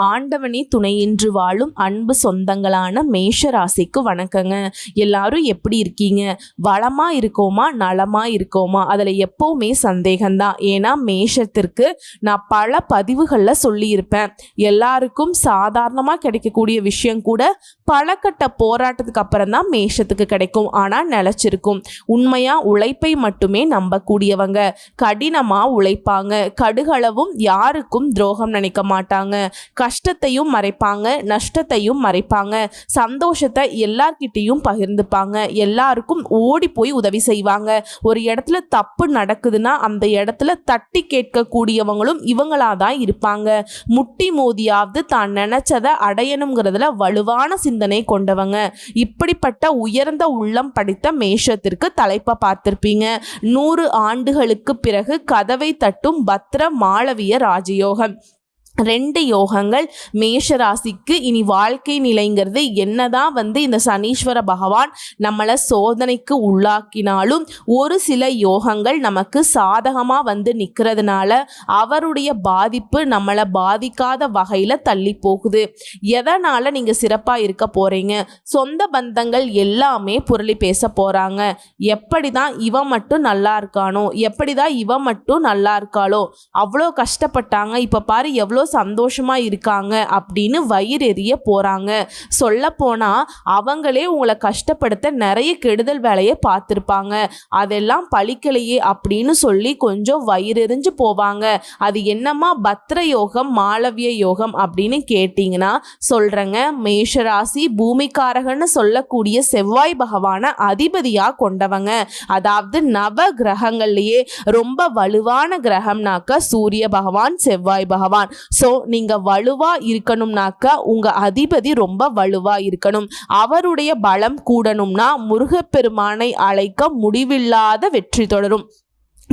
ஆண்டவனே துணையின்றி வாழும் அன்பு சொந்தங்களான மேஷ ராசிக்கு வணக்கங்க. எல்லாரும் எப்படி இருக்கீங்க? வளமா இருக்கோமா? நலமா இருக்கோமா? அதில் எப்போவுமே சந்தேகம்தான். ஏன்னா மேஷத்திற்கு நான் பல பதிவுகளில் சொல்லியிருப்பேன். எல்லாருக்கும் சாதாரணமாக கிடைக்கக்கூடிய விஷயம் கூட பலகட்ட போராட்டத்துக்கு அப்புறம் தான் மேஷத்துக்கு கிடைக்கும். ஆனால் நிலச்சிருக்கும். உண்மையாக உழைப்பை மட்டுமே நம்பக்கூடியவங்க. கடினமாக உழைப்பாங்க. கடுகளவும் யாருக்கும் துரோகம் நினைக்க மாட்டாங்க. கஷ்டத்தையும் மறைப்பாங்க நஷ்டத்தையும் மறைப்பாங்க. சந்தோஷத்தை எல்லார்கிட்டேயும் பகிர்ந்துப்பாங்க. எல்லாருக்கும் ஓடி போய் உதவி செய்வாங்க. ஒரு இடத்துல தப்பு நடக்குதுன்னா அந்த இடத்துல தட்டி கேட்கக்கூடியவங்களும் இவங்களா தான் இருப்பாங்க. முட்டி மோதியாவது தான் நினைச்சதை அடையணுங்கிறதுல வலுவான சிந்தனை கொண்டவங்க. இப்படிப்பட்ட உயர்ந்த உள்ளம் படித்த மேஷத்திற்கு தலைப்பை பார்த்திருப்பீங்க. நூறு ஆண்டுகளுக்கு பிறகு கதவை தட்டும் பத்ர மாளவிய ராஜயோகம். ரெண்டு யோகங்கள் மேஷ ராசிக்கு இனி வாழ்க்கை நிலைங்கிறது என்னதான் வந்து இந்த சனீஸ்வர பகவான் நம்மளை சோதனைக்கு உள்ளாக்கினாலும் ஒரு சில யோகங்கள் நமக்கு சாதகமாக வந்து நிற்கிறதுனால அவருடைய பாதிப்பு நம்மளை பாதிக்காத வகையில் தள்ளி போகுது. எதனால் நீங்கள் சிறப்பாக இருக்க போகிறீங்க சொந்த பந்தங்கள் எல்லாமே புரளி பேச போகிறாங்க எப்படி தான் இவன் மட்டும் நல்லா இருக்கானோ எப்படி தான் இவன் மட்டும் நல்லா இருக்காளோ அவ்வளோ கஷ்டப்பட்டாங்க. இப்போ பாரு எவ்வளோ சந்தோஷமாக இருக்காங்க அப்படின்னு வயிறு எறிய போகிறாங்க சொல்லப்போனால் அவங்களே உங்களை கஷ்டப்படுத்த நிறைய கெடுதல் வேலையை பார்த்துருப்பாங்க. அதெல்லாம் பழிக்கலையே அப்படின்னு சொல்லி கொஞ்சம் வயிறெறிஞ்சு போவாங்க. அது என்னம்மா பத்ர யோகம் மாளவிய யோகம் அப்படின்னு கேட்டிங்கன்னா சொல்கிறேங்க மேஷராசி பூமிக்காரகன்னு சொல்லக்கூடிய செவ்வாய் பகவான அதிபதியாக கொண்டவங்க. அதாவது நவ கிரகங்கள்லேயே ரொம்ப வலுவான கிரகம்னாக்க சூரிய பகவான் செவ்வாய் பகவான். ஸோ நீங்கள் வலுவாக இருக்கணும்னாக்கா உங்கள் அதிபதி ரொம்ப வலுவாக இருக்கணும். அவருடைய பலம் கூடணும்னா முருகப்பெருமானை அழைக்க முடிவில்லாத வெற்றி தொடரும்.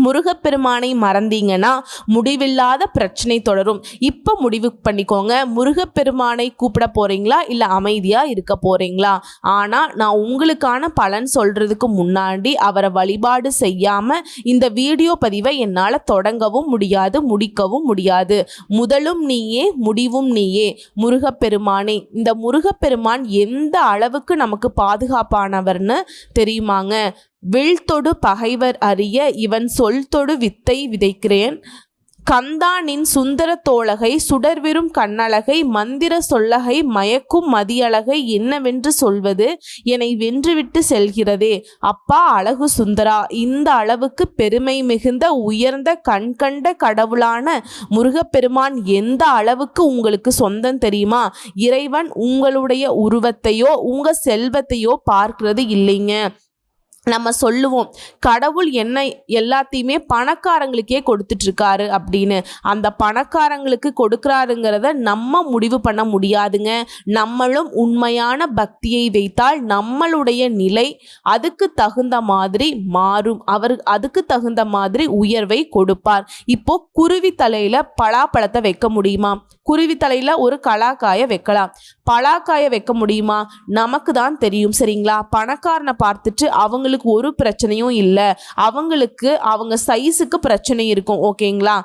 முருகப்பெருமானை மறந்தீங்கன்னா முடிவில்லாத பிரச்சனை தொடரும். இப்போ முடிவு பண்ணிக்கோங்க. முருகப்பெருமானை கூப்பிட போகிறீங்களா இல்லை அமைதியாக இருக்க போகிறீங்களா ஆனால் நான் உங்களுக்கான பலன் சொல்கிறதுக்கு முன்னாடி அவரை வழிபாடு செய்யாமல் இந்த வீடியோ பதிவை என்னால் தொடங்கவும் முடியாது முடிக்கவும் முடியாது. முதலும் நீயே முடிவும் நீயே. முருகப்பெருமானே இந்த முருகப்பெருமான் எந்த அளவுக்கு நமக்கு பாதுகாப்பானவர்னு தெரியுமாங்க? விழ்தொடு பகைவர் அறிய இவன் சொல்தொடு வித்தை விதைக்கிறேன். கந்தானின் சுந்தர தோழகை சுடர்விரும் கண்ணழகை மந்திர சொல்லகை மயக்கும் மதியழகை என்னவென்று சொல்வது என்னை வென்றுவிட்டு செல்கிறதே. அப்பா அழகு சுந்தரா இந்த அளவுக்கு பெருமை மிகுந்த உயர்ந்த கண்கண்ட கடவுளான முருகப்பெருமான் எந்த அளவுக்கு உங்களுக்கு சொந்தம் தெரியுமா? இறைவன் உங்களுடைய உருவத்தையோ உங்க செல்வத்தையோ பார்க்கிறது இல்லைங்க. நம்ம சொல்லுவோம் கடவுள் என்ன எல்லாத்தையுமே பணக்காரங்களுக்கே கொடுத்துட்ருக்காரு அப்படின்னு. அந்த பணக்காரங்களுக்கு கொடுக்குறாருங்கிறத நம்ம முடிவு பண்ண முடியாதுங்க. நம்மளும் உண்மையான பக்தியை வைத்தால் நம்மளுடைய நிலை அதுக்கு தகுந்த மாதிரி மாறும். அவர் அதுக்கு தகுந்த மாதிரி உயர்வை கொடுப்பார். இப்போ குருவி தலையில் பலாப்பழத்தை வைக்க முடியுமா? குருவி தலையில் ஒரு கலாக்காயை வைக்கலாம். பலாக்காயை வைக்க முடியுமா? நமக்கு தான் தெரியும் சரிங்களா? பணக்காரனை பார்த்துட்டு அவங்களுக்கு அவங்களுக்கு ஒரு பிரச்சனையும் இல்லை. அவங்களுக்கு அவங்க சைஸுக்கு பிரச்சனை இருக்கும் ஓகேங்களா?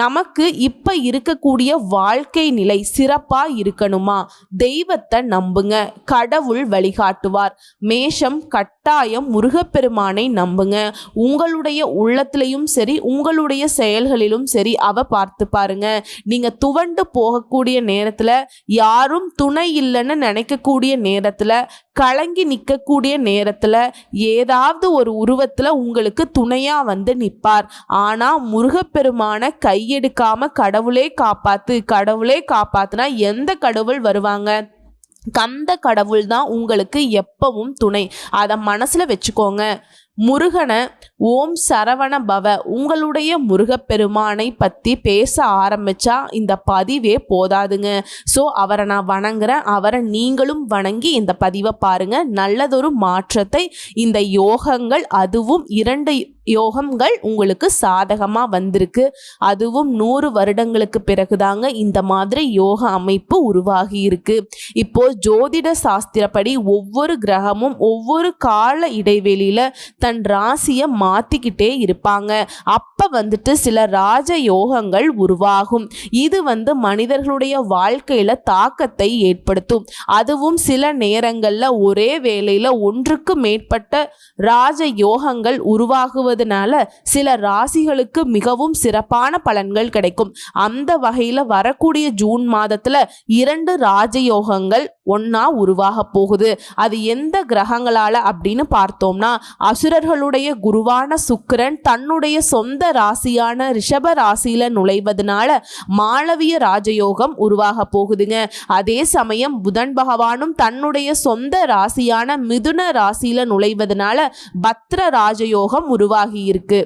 நமக்கு இப்போ இருக்கக்கூடிய வாழ்க்கை நிலை சிறப்பாக இருக்கணுமா? தெய்வத்தை நம்புங்க. கடவுள் வழிகாட்டுவார். மேஷம் கட்டாயம் முருகப்பெருமானை நம்புங்க. உங்களுடைய உள்ளத்திலையும் சரி உங்களுடைய செயல்களிலும் சரி அவ பார்த்து பாருங்க. நீங்கள் துவண்டு போகக்கூடிய நேரத்தில் யாரும் துணை இல்லைன்னு நினைக்கக்கூடிய நேரத்தில் கலங்கி நிற்கக்கூடிய நேரத்தில் ஏதாவது ஒரு உருவத்தில் உங்களுக்கு துணையாக வந்து நிற்பார். ஆனால் முருகப்பெருமான கையெடுக்காம கடவுளே காப்பாத்து கடவுளே காப்பாத்துனா எந்த கடவுள் வருவாங்க? கந்த கடவுள் தான் உங்களுக்கு எப்பவும் துணை. அதை மனசில் வச்சுக்கோங்க. முருகனை ஓம் சரவண பவ உங்களுடைய முருகப்பெருமானை பற்றி பேச ஆரம்பித்தா இந்த பதிவே போதாதுங்க. ஸோ அவரை நான் வணங்குறேன். அவரை நீங்களும் வணங்கி இந்த பதிவை பாருங்கள் நல்லதொரு மாற்றத்தை இந்த யோகங்கள் அதுவும் இரண்டு யோகங்கள் உங்களுக்கு சாதகமாக வந்திருக்கு. அதுவும் நூறு வருடங்களுக்கு பிறகுதாங்க இந்த மாதிரி யோக அமைப்பு உருவாகி இருக்கு. இப்போ ஜோதிட சாஸ்திரப்படி ஒவ்வொரு கிரகமும் ஒவ்வொரு கால இடைவெளியில தன் ராசியை மாத்திக்கிட்டே இருப்பாங்க. அப்ப வந்துட்டு சில ராஜ யோகங்கள் உருவாகும். இது வந்து மனிதர்களுடைய வாழ்க்கையில தாக்கத்தை ஏற்படுத்தும். அதுவும் சில நேரங்கள்ல ஒரே வேளையில ஒன்றுக்கு மேற்பட்ட ராஜ யோகங்கள் உருவாகுவதனால சில ராசிகளுக்கு மிகவும் சிறப்பான பலன்கள் கிடைக்கும். அந்த வகையில வரக்கூடிய ஜூன் மாதத்துல இரண்டு ராஜயோகங்கள் ஒன்னா உருவாக போகுது. அது எந்த கிரகங்களால அப்படின்னு பார்த்தோம்னா அசுரர்களுடைய குருவான சுக்கிரன் தன்னுடைய சொந்த ராசியான ரிஷப ராசியில நுழைவதனால மாளவிய ராஜயோகம் உருவாக போகுதுங்க. அதே சமயம் புதன் பகவானும் தன்னுடைய சொந்த ராசியான மிதுன ராசியில நுழைவதனால பத்ர ராஜயோகம் உருவாக உருவாகியிருக்கு.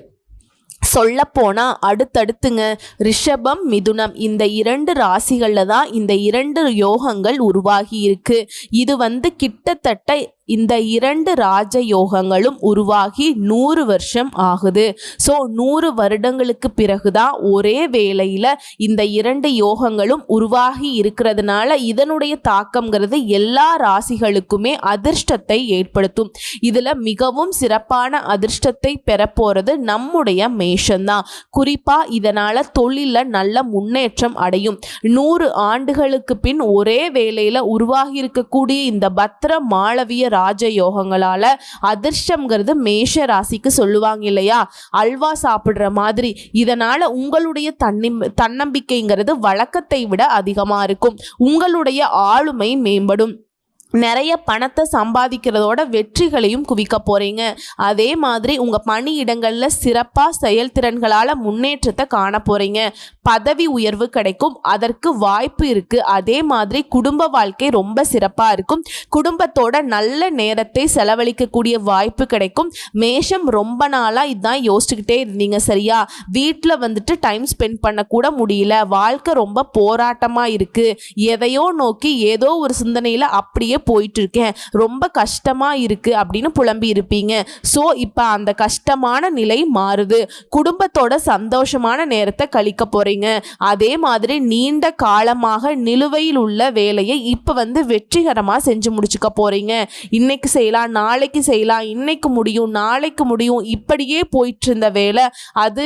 சொல்லப்போனா அடுத்தடுத்துங்க. ரிஷபம் மிதுனம் இந்த இரண்டு ராசிகளில் தான் இந்த இரண்டு யோகங்கள் உருவாகி இருக்கு இது வந்து கிட்டத்தட்ட இந்த இரண்டு ராஜ யோகங்களும் உருவாகி நூறு வருஷம் ஆகுது. ஸோ நூறு வருடங்களுக்கு பிறகுதான் ஒரே வேளையில் இந்த இரண்டு யோகங்களும் உருவாகி இருக்கிறதுனால இதனுடைய தாக்கம்ங்கிறது எல்லா ராசிகளுக்குமே அதிர்ஷ்டத்தை ஏற்படுத்தும். இதில் மிகவும் சிறப்பான அதிர்ஷ்டத்தை பெறப்போகிறது நம்முடைய மேஷம்தான். குறிப்பாக இதனால் தொழிலில் நல்ல முன்னேற்றம் அடையும். நூறு ஆண்டுகளுக்கு பின் ஒரே வேளையில் உருவாகி இருக்கக்கூடிய இந்த பத்திர மாளவிய ராஜ யோகங்களால அதிர்ஷ்டம்ங்கிறது மேஷ ராசிக்கு சொல்லுவாங்க இல்லையா? அல்வா சாப்பிடுற மாதிரி. இதனால உங்களுடைய தன்னி தன்னம்பிக்கைங்கிறது வழக்கத்தை விட அதிகமா இருக்கும். உங்களுடைய ஆளுமை மேம்படும். நிறைய பணத்தை சம்பாதிக்கிறதோட வெற்றிகளையும் குவிக்க போகிறீங்க அதே மாதிரி உங்கள் பணியிடங்களில் சிறப்பாக செயல்திறன்களால் முன்னேற்றத்தை காண போகிறீங்க பதவி உயர்வு கிடைக்கும் அதற்கு வாய்ப்பு இருக்குது அதே மாதிரி குடும்ப வாழ்க்கை ரொம்ப சிறப்பாக இருக்கும். குடும்பத்தோட நல்ல நேரத்தை செலவழிக்கக்கூடிய வாய்ப்பு கிடைக்கும். மேஷம் ரொம்ப நாளாக இதான் யோசிச்சுக்கிட்டே இருந்தீங்க சரியா? வீட்டில் வந்துட்டு டைம் ஸ்பெண்ட் பண்ணக்கூட முடியல. வாழ்க்கை ரொம்ப போராட்டமாக இருக்குது எதையோ நோக்கி ஏதோ ஒரு சிந்தனையில் அப்படியே போயிட்டு இருக்கேன் ரொம்ப கஷ்டமாக இருக்குது அப்படின்னு புலம்பி இருப்பீங்க. ஸோ இப்போ அந்த கஷ்டமான நிலை மாறுது. குடும்பத்தோட சந்தோஷமான நேரத்தை கழிக்க போகிறீங்க அதே மாதிரி நீண்ட காலமாக நிலுவையில் உள்ள வேலையை இப்போ வந்து வெற்றிகரமாக செஞ்சு முடிச்சுக்க போகிறீங்க இன்னைக்கு செய்யலாம் நாளைக்கு செய்யலாம் இன்னைக்கு முடியும் நாளைக்கு முடியும் இப்படியே போயிட்டு இருந்த வேலை அது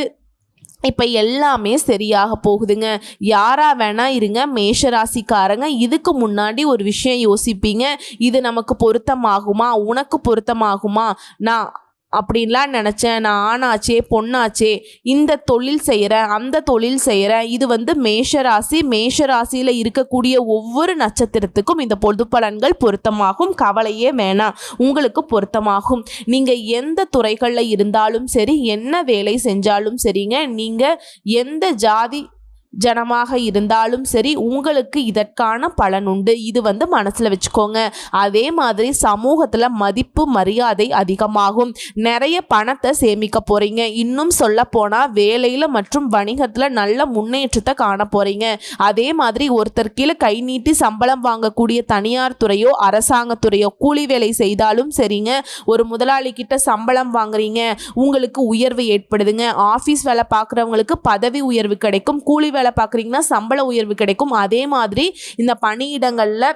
இப்போ எல்லாமே சரியாக போகுதுங்க. யாராக வேணால் இருங்க மேஷராசிக்காரங்க இதுக்கு முன்னாடி ஒரு விஷயம் யோசிப்பீங்க. இது நமக்கு பொருத்தமாகுமா? உனக்கு பொருத்தமாகுமா? நான் அப்படின்லாம் நினச்சேன். நான் ஆணாச்சே பொண்ணாச்சே இந்த தொழில் செய்கிறேன் அந்த தொழில் செய்கிறேன் இது வந்து மேஷராசி. மேஷராசியில் இருக்கக்கூடிய ஒவ்வொரு நட்சத்திரத்துக்கும் இந்த பொது பலன்கள் பொருத்தமாகும். கவலையே வேணாம். உங்களுக்கு பொருத்தமாகும். நீங்கள் எந்த துறைகளில் இருந்தாலும் சரி என்ன வேலை செஞ்சாலும் சரிங்க. நீங்கள் எந்த ஜாதி ஜனமாக இருந்தாலும் சரி உங்களுக்கு இதற்கான பலன் உண்டு. இது வந்து மனசில் வச்சுக்கோங்க. அதே மாதிரி சமூகத்தில் மதிப்பு மரியாதை அதிகமாகும். நிறைய பணத்தை சேமிக்க போகிறீங்க இன்னும் சொல்ல போனால் வேலையில் மற்றும் வணிகத்தில் நல்ல முன்னேற்றத்தை காண போகிறீங்க அதே மாதிரி ஒருத்தர் கீழே கை நீட்டி சம்பளம் வாங்கக்கூடிய தனியார் துறையோ அரசாங்கத்துறையோ கூலி வேலை செய்தாலும் சரிங்க. ஒரு முதலாளி கிட்ட சம்பளம் வாங்குறீங்க. உங்களுக்கு உயர்வு ஏற்படுதுங்க. ஆஃபீஸ் வேலை பார்க்குறவங்களுக்கு பதவி உயர்வு கிடைக்கும். கூலி வேலை பார்க்குறீங்கன்னா சம்பள உயர்வு கிடைக்கும். அதே மாதிரி இந்த பணியிடங்களில்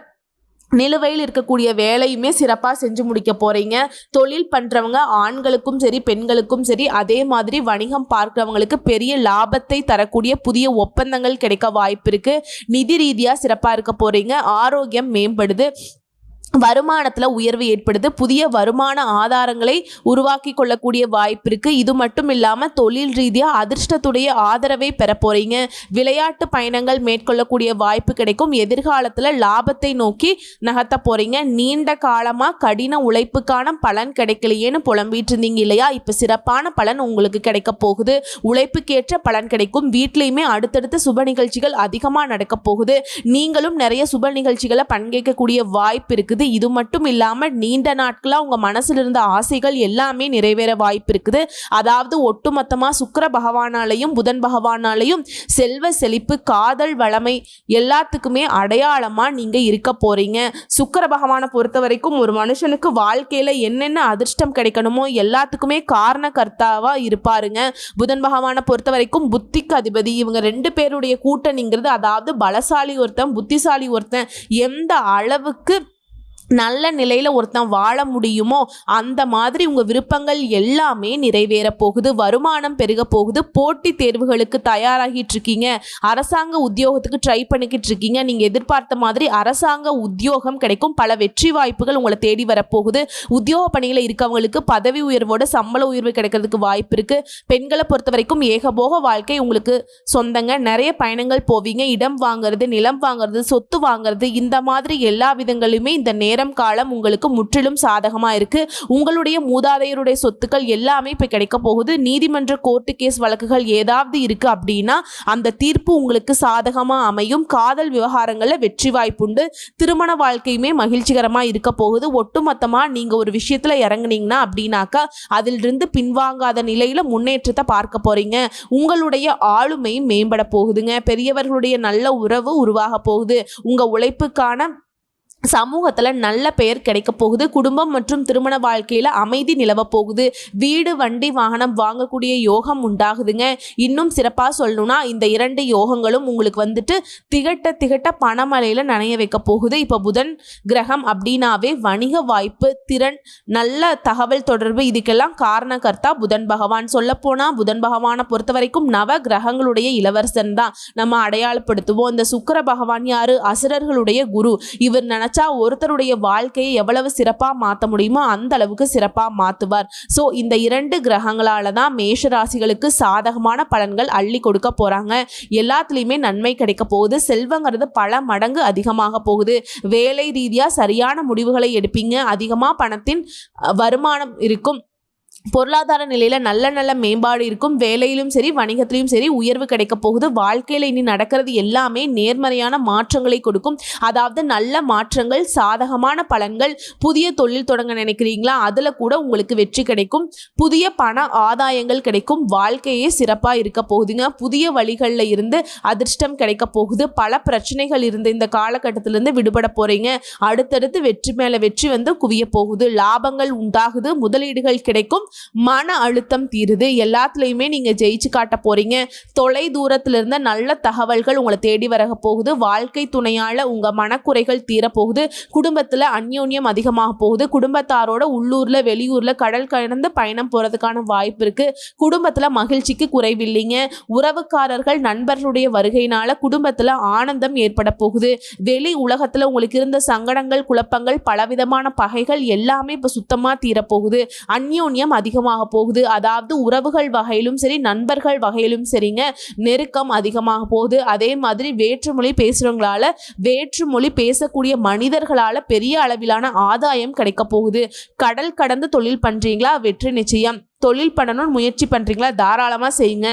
நிலுவையில் இருக்கக்கூடிய வேலையுமே சிறப்பாக செஞ்சு முடிக்க போகிறீங்க தொழில் பண்ணுறவங்க ஆண்களுக்கும் சரி பெண்களுக்கும் சரி அதே மாதிரி வணிகம் பார்க்குறவங்களுக்கு பெரிய லாபத்தை தரக்கூடிய புதிய ஒப்பந்தங்கள் கிடைக்க வாய்ப்பு இருக்குது நிதி ரீதியாக சிறப்பாக இருக்க போகிறீங்க ஆரோக்கியம் மேம்படுது. வருமானத்தில் உயர்வு ஏற்படுது. புதிய வருமான ஆதாரங்களை உருவாக்கி கொள்ளக்கூடிய வாய்ப்பு இருக்குது இது மட்டும் இல்லாமல் தொழில் ரீதியாக அதிர்ஷ்டத்துடைய ஆதரவை பெற போகிறீங்க விளையாட்டு பயணங்கள் மேற்கொள்ளக்கூடிய வாய்ப்பு கிடைக்கும். எதிர்காலத்தில் லாபத்தை நோக்கி நகர்த்த போகிறீங்க நீண்ட காலமாக கடின உழைப்புக்கான பலன் கிடைக்கலையேன்னு புலம்பிட்டு இருந்தீங்க இல்லையா? இப்போ சிறப்பான பலன் உங்களுக்கு கிடைக்க போகுது. உழைப்புக்கேற்ற பலன் கிடைக்கும். வீட்லேயுமே அடுத்தடுத்து சுப நிகழ்ச்சிகள் அதிகமாக நடக்க போகுது. நீங்களும் நிறைய சுப நிகழ்ச்சிகளை பங்கேற்கக்கூடிய வாய்ப்பு இருக்குது. இருக்குது இது மட்டும் இல்லாமல் நீண்ட நாட்களாக உங்கள் மனசில் இருந்த ஆசைகள் எல்லாமே நிறைவேற வாய்ப்பு இருக்குது. அதாவது ஒட்டுமொத்தமாக சுக்கர பகவானாலையும் புதன் பகவானாலையும் செல்வ செழிப்பு காதல் வளமை எல்லாத்துக்குமே அடையாளமாக நீங்கள் இருக்க போகிறீங்க சுக்கர பகவானை பொறுத்த வரைக்கும் ஒரு மனுஷனுக்கு வாழ்க்கையில் என்னென்ன அதிர்ஷ்டம் கிடைக்கணுமோ எல்லாத்துக்குமே காரணகர்த்தாவாக இருப்பாருங்க. புதன் பகவானை பொறுத்த வரைக்கும் புத்திக்கு அதிபதி. இவங்க ரெண்டு பேருடைய கூட்டணிங்கிறது அதாவது பலசாலி ஒருத்தன் புத்திசாலி ஒருத்தன் எந்த அளவுக்கு நல்ல நிலையில் ஒருத்தன் வாழ முடியுமோ அந்த மாதிரி உங்கள் விருப்பங்கள் எல்லாமே நிறைவேற போகுது வருமானம் பெருக போகுது போட்டி தேர்வுகளுக்கு தயாராகிட்டு இருக்கீங்க அரசாங்க உத்தியோகத்துக்கு ட்ரை பண்ணிக்கிட்டு இருக்கீங்க நீங்கள் எதிர்பார்த்த மாதிரி அரசாங்க உத்தியோகம் கிடைக்கும் பல வெற்றி வாய்ப்புகள் உங்களை தேடி வரப்போகுது உத்தியோக பணியில் இருக்கவங்களுக்கு பதவி உயர்வோட சம்பள உயர்வு கிடைக்கிறதுக்கு வாய்ப்பு இருக்குது பெண்களை பொறுத்த வரைக்கும் ஏகபோக வாழ்க்கை உங்களுக்கு சொந்தங்க. நிறைய பயணங்கள் போவீங்க. இடம் வாங்குறது நிலம் வாங்குறது சொத்து வாங்குறது இந்த மாதிரி எல்லா விதங்களுமே இந்த நேரம் நேரம் காலம் உங்களுக்கு முற்றிலும் சாதகமாக இருக்குது உங்களுடைய மூதாதையருடைய சொத்துக்கள் எல்லாமே இப்போ கிடைக்க போகுது. நீதிமன்ற கோர்ட்டு கேஸ் வழக்குகள் ஏதாவது இருக்குது அப்படின்னா அந்த தீர்ப்பு உங்களுக்கு சாதகமாக அமையும். காதல் விவகாரங்களில் வெற்றி வாய்ப்புண்டு. திருமண வாழ்க்கையுமே மகிழ்ச்சிகரமாக இருக்க போகுது. ஒட்டுமொத்தமாக நீங்கள் ஒரு விஷயத்தில் இறங்குனீங்கன்னா அப்படின்னாக்கா அதிலிருந்து பின்வாங்காத நிலையில் முன்னேற்றத்தை பார்க்க போகிறீங்க உங்களுடைய ஆளுமையும் மேம்பட போகுதுங்க. பெரியவர்களுடைய நல்ல உறவு உருவாக போகுது. உங்கள் உழைப்புக்கான சமூகத்தில் நல்ல பெயர் கிடைக்க போகுது. குடும்பம் மற்றும் திருமண வாழ்க்கையில் அமைதி நிலவ போகுது. வீடு வண்டி வாகனம் வாங்கக்கூடிய யோகம் உண்டாகுதுங்க. இன்னும் சிறப்பாக சொல்லணும்னா இந்த இரண்டு யோகங்களும் உங்களுக்கு வந்துட்டு திகட்ட திகட்ட பணமலையில் நனைய வைக்க போகுது. இப்போ புதன் கிரகம் அப்படின்னாவே வணிக வாய்ப்பு திறன் நல்ல தகவல் தொடர்பு இதுக்கெல்லாம் காரணகர்த்தா புதன் பகவான். சொல்லப்போனால் புதன் பகவானை பொறுத்த வரைக்கும் நவ கிரகங்களுடைய இளவரசன் தான். நம்ம அடையாளப்படுத்துவோம். இந்த சுக்கர பகவான் யாரு? அசுரர்களுடைய குரு. இவர் நினைச்சா ஒருத்தருடைய வாழ்க்கையை எவ்வளவு சிறப்பாக மாற்ற முடியுமோ அந்த அளவுக்கு சிறப்பாக மாற்றுவார் ஸோ இந்த இரண்டு கிரகங்களால தான் மேஷ ராசிகளுக்கு சாதகமான பலன்கள் அள்ளி கொடுக்க போகிறாங்க எல்லாத்துலேயுமே நன்மை கிடைக்க போகுது. செல்வங்கிறது பல மடங்கு அதிகமாக போகுது. வேலை ரீதியாக சரியான முடிவுகளை எடுப்பீங்க. அதிகமாக பணத்தின் வருமானம் இருக்கும். பொருளாதார நிலையில் நல்ல நல்ல மேம்பாடு இருக்கும். வேலையிலும் சரி வணிகத்திலையும் சரி உயர்வு கிடைக்க போகுது. வாழ்க்கையில் இனி நடக்கிறது எல்லாமே நேர்மறையான மாற்றங்களை கொடுக்கும். அதாவது நல்ல மாற்றங்கள் சாதகமான பலன்கள் புதிய தொழில் தொடங்க நினைக்கிறீங்களா? அதில் கூட உங்களுக்கு வெற்றி கிடைக்கும். புதிய பண ஆதாயங்கள் கிடைக்கும். வாழ்க்கையே சிறப்பாக இருக்க போகுதுங்க. புதிய வழிகளில் இருந்து அதிர்ஷ்டம் கிடைக்க போகுது. பல பிரச்சனைகள் இருந்து இந்த காலகட்டத்திலிருந்து விடுபட போகிறீங்க அடுத்தடுத்து வெற்றி மேலே வெற்றி வந்து குவிய போகுது. லாபங்கள் உண்டாகுது. முதலீடுகள் கிடைக்கும். மன அழுத்தம் தீருது. எல்லாத்துலேயுமே நீங்கள் ஜெயிச்சு காட்ட போகிறீங்க தொலை தூரத்தில் இருந்த நல்ல தகவல்கள் உங்களை தேடி வர போகுது. வாழ்க்கை துணையால் உங்கள் மனக்குறைகள் தீரப்போகுது குடும்பத்தில் அந்யோன்யம் அதிகமாக போகுது. குடும்பத்தாரோட உள்ளூரில் வெளியூரில் கடல் கடந்து பயணம் போகிறதுக்கான வாய்ப்பு இருக்குது குடும்பத்தில் மகிழ்ச்சிக்கு குறைவில்லைங்க. உறவுக்காரர்கள் நண்பர்களுடைய வருகையினால் குடும்பத்தில் ஆனந்தம் ஏற்பட போகுது. வெளி உலகத்தில் உங்களுக்கு இருந்த சங்கடங்கள் குழப்பங்கள் பலவிதமான பகைகள் எல்லாமே இப்போ சுத்தமாக தீரப்போகுது அந்யோன்யம் அதிகமாக போகுது. அதாவது உறவுகள் வகையிலும் சரி நண்பர்கள் வகையிலும் சரிங்க நெருக்கம் அதிகமாக போகுது. அதே மாதிரி வேற்றுமொழி பேசுகிறவங்களால வேற்றுமொழி பேசக்கூடிய மனிதர்களால் பெரிய அளவிலான ஆதாயம் கிடைக்க போகுது. கடல் கடந்து தொழில் பண்ணுறீங்களா வெற்றி நிச்சயம். தொழில் பண்ணணும்னு முயற்சி பண்ணுறீங்களா தாராளமாக செய்யுங்க.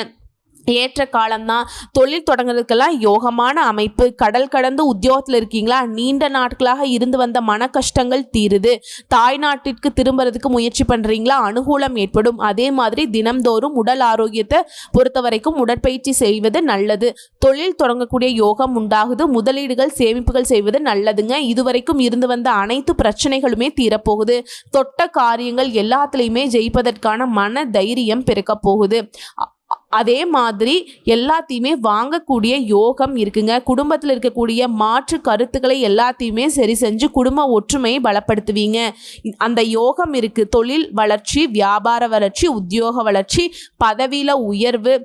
ஏற்ற காலம்தான் தொழில் தொடங்குறதுக்கெல்லாம் யோகமான அமைப்பு. கடல் கடந்து உத்தியோகத்தில் இருக்கீங்களா? நீண்ட நாட்களாக இருந்து வந்த மன கஷ்டங்கள் தீருது. தாய் நாட்டிற்கு திரும்புறதுக்கு முயற்சி பண்ணுறீங்களா அனுகூலம் ஏற்படும். அதே மாதிரி தினம்தோறும் உடல் ஆரோக்கியத்தை பொறுத்த வரைக்கும் உடற்பயிற்சி செய்வது நல்லது. தொழில் தொடங்கக்கூடிய யோகம் உண்டாகுது. முதலீடுகள் சேமிப்புகள் செய்வது நல்லதுங்க. இதுவரைக்கும் இருந்து வந்த அனைத்து பிரச்சனைகளுமே தீரப்போகுது. தொட்ட காரியங்கள் எல்லாத்துலேயுமே ஜெயிப்பதற்கான மன தைரியம் பிறக்க போகுது அதே மாதிரி எல்லாத்தையுமே வாங்கக்கூடிய யோகம் இருக்குங்க. குடும்பத்தில் இருக்கக்கூடிய மாற்று கருத்துக்களை எல்லாத்தையுமே சரி செஞ்சு குடும்ப ஒற்றுமையை பலப்படுத்துவீங்க. அந்த யோகம் இருக்குது தொழில் வளர்ச்சி வியாபார வளர்ச்சி உத்தியோக வளர்ச்சி பதவியில் உயர்வு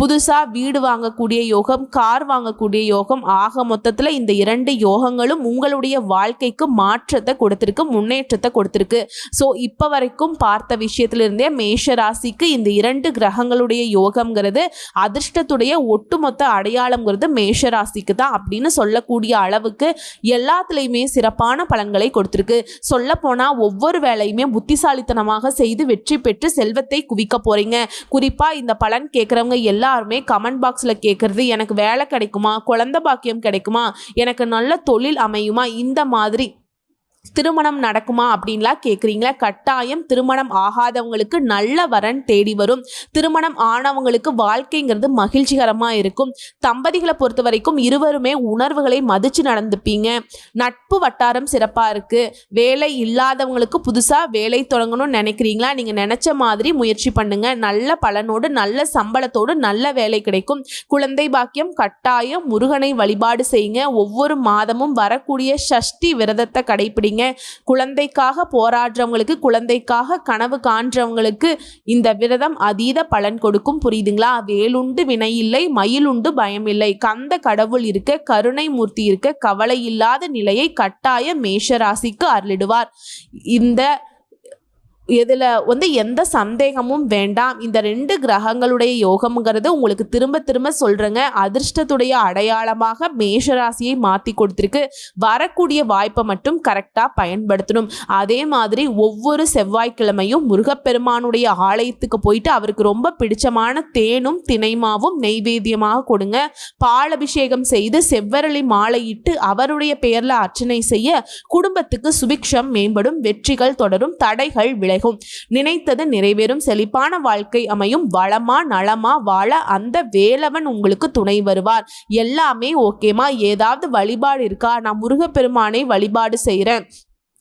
புதுசாக வீடு வாங்கக்கூடிய யோகம் கார் வாங்கக்கூடிய யோகம் ஆக மொத்தத்தில் இந்த இரண்டு யோகங்களும் உங்களுடைய வாழ்க்கைக்கு மாற்றத்தை கொடுத்துருக்கு முன்னேற்றத்தை கொடுத்துருக்கு. ஸோ இப்போ வரைக்கும் பார்த்த விஷயத்திலிருந்தே மேஷ ராசிக்கு இந்த இரண்டு கிரகங்களுடைய யோகம்ங்கிறது அதிர்ஷ்டத்துடைய ஒட்டுமொத்த அடையாளம்ங்கிறது மேஷ ராசிக்கு தான் அப்படின்னு சொல்லக்கூடிய அளவுக்கு எல்லாத்துலேயுமே சிறப்பான பலன்களை கொடுத்துருக்கு. சொல்லப்போனால் ஒவ்வொரு வேலையுமே புத்திசாலித்தனமாக செய்து வெற்றி பெற்று செல்வத்தை குவிக்க போகிறீங்க குறிப்பாக இந்த பலன் கேட்குறவங்க எல்லாருமே கமெண்ட் பாக்ஸில் கேட்குறது எனக்கு வேலை கிடைக்குமா? குழந்த பாக்கியம் கிடைக்குமா? எனக்கு நல்ல தொழில் அமையுமா? இந்த மாதிரி திருமணம் நடக்குமா அப்படின்லாம் கேட்குறீங்களா கட்டாயம் திருமணம் ஆகாதவங்களுக்கு நல்ல வரன் தேடி வரும். திருமணம் ஆனவங்களுக்கு வாழ்க்கைங்கிறது மகிழ்ச்சிகரமாக இருக்கும். தம்பதிகளை பொறுத்த வரைக்கும் இருவருமே உணர்வுகளை மதித்து நடந்துப்பீங்க. நட்பு வட்டாரம் சிறப்பாக இருக்குது வேலை இல்லாதவங்களுக்கு புதுசாக வேலை தொடங்கணும்னு நினைக்கிறீங்களா? நீங்கள் நினச்ச மாதிரி முயற்சி பண்ணுங்க. நல்ல பலனோடு நல்ல சம்பளத்தோடு நல்ல வேலை கிடைக்கும். குழந்தை பாக்கியம் கட்டாயம் முருகனை வழிபாடு செய்யுங்க. ஒவ்வொரு மாதமும் வரக்கூடிய சஷ்டி விரதத்தை கடைப்பிடிங்க குழந்தைக்காக போராடுறவங்களுக்கு குழந்தைக்காக கனவு காண்றவங்களுக்கு இந்த விரதம் அதீத பலன் கொடுக்கும். புரியுதுங்களா? வேலுண்டு வினையில்லை மயிலுண்டு பயமில்லை. கந்த கடவுள் இருக்க கருணை மூர்த்தி இருக்க கவலை இல்லாத நிலையை கட்டாய மேஷராசிக்கு அருளிடுவார். இந்த இதில் வந்து எந்த சந்தேகமும் வேண்டாம். இந்த ரெண்டு கிரகங்களுடைய யோகம்ங்கிறது உங்களுக்கு திரும்ப திரும்ப சொல்கிறேங்க அதிர்ஷ்டத்துடைய அடையாளமாக மேஷராசியை மாற்றி கொடுத்துருக்கு. வரக்கூடிய வாய்ப்பை மட்டும் கரெக்டாக பயன்படுத்தணும். அதே மாதிரி ஒவ்வொரு செவ்வாய்க்கிழமையும் முருகப்பெருமானுடைய ஆலயத்துக்கு போயிட்டு அவருக்கு ரொம்ப பிடிச்சமான தேனும் தினைமாவும் நெய்வேத்தியமாக கொடுங்க. பால் அபிஷேகம் செய்து செவ்வரளி மாலையிட்டு அவருடைய பெயரில் அர்ச்சனை செய்ய குடும்பத்துக்கு சுபிக்ஷம் மேம்படும். வெற்றிகள் தொடரும். தடைகள் விளை விலகும் நினைத்தது நிறைவேறும். செழிப்பான வாழ்க்கை அமையும். வளமா நலமா வாழ அந்த வேலவன் உங்களுக்கு துணை வருவார். எல்லாமே ஓகேமா ஏதாவது வழிபாடு இருக்கா? நான் முருகப்பெருமானை வழிபாடு செய்கிறேன்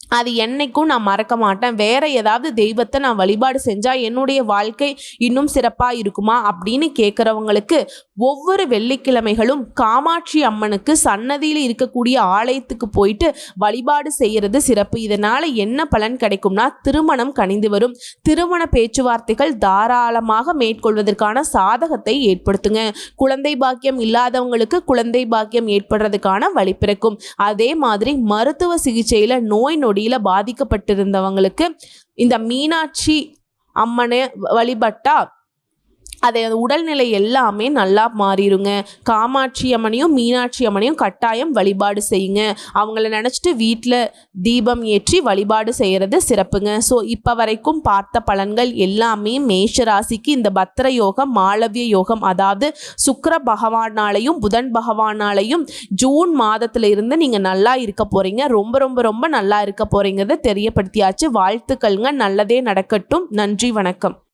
அது என்னைக்கும் நான் மறக்க மாட்டேன். வேற ஏதாவது தெய்வத்தை நான் வழிபாடு செஞ்சால் என்னுடைய வாழ்க்கை இன்னும் சிறப்பாக இருக்குமா அப்படின்னு கேட்குறவங்களுக்கு ஒவ்வொரு வெள்ளிக்கிழமைகளும் காமாட்சி அம்மனுக்கு சன்னதியில் இருக்கக்கூடிய ஆலயத்துக்கு போயிட்டு வழிபாடு செய்கிறது சிறப்பு. இதனால் என்ன பலன் கிடைக்கும்னா திருமணம் கனிந்து வரும். திருமண பேச்சுவார்த்தைகள் தாராளமாக மேற்கொள்வதற்கான சாதகத்தை ஏற்படுத்துங்க. குழந்தை பாக்கியம் இல்லாதவங்களுக்கு குழந்தை பாக்கியம் ஏற்படுறதுக்கான வழி பிறக்கும். அதே மாதிரி மருத்துவ சிகிச்சையில் நோய் நொடியில் பாதிக்கப்பட்டிருந்தவங்களுக்கு இந்த மீனாட்சி அம்மனை வழிபட்டா அதை உடல்நிலை எல்லாமே நல்லா மாறிடுங்க காமாட்சி அம்மனையும் மீனாட்சி அம்மனையும் கட்டாயம் வழிபாடு செய்யுங்க. அவங்கள நினச்சிட்டு வீட்டில் தீபம் ஏற்றி வழிபாடு செய்கிறது சிறப்புங்க. ஸோ இப்போ வரைக்கும் பார்த்த பலன்கள் எல்லாமே மேஷ ராசிக்கு இந்த பத்திர யோகம் மாளவிய யோகம் அதாவது சுக்கர பகவானாலையும் புதன் பகவானாலையும் ஜூன் மாதத்துல இருந்து நீங்கள் நல்லா இருக்க போகிறீங்க ரொம்ப ரொம்ப ரொம்ப நல்லா இருக்க போகிறீங்கிறத தெரியப்படுத்தியாச்சு. வாழ்த்துக்கள்ங்க. நல்லதே நடக்கட்டும். நன்றி வணக்கம்.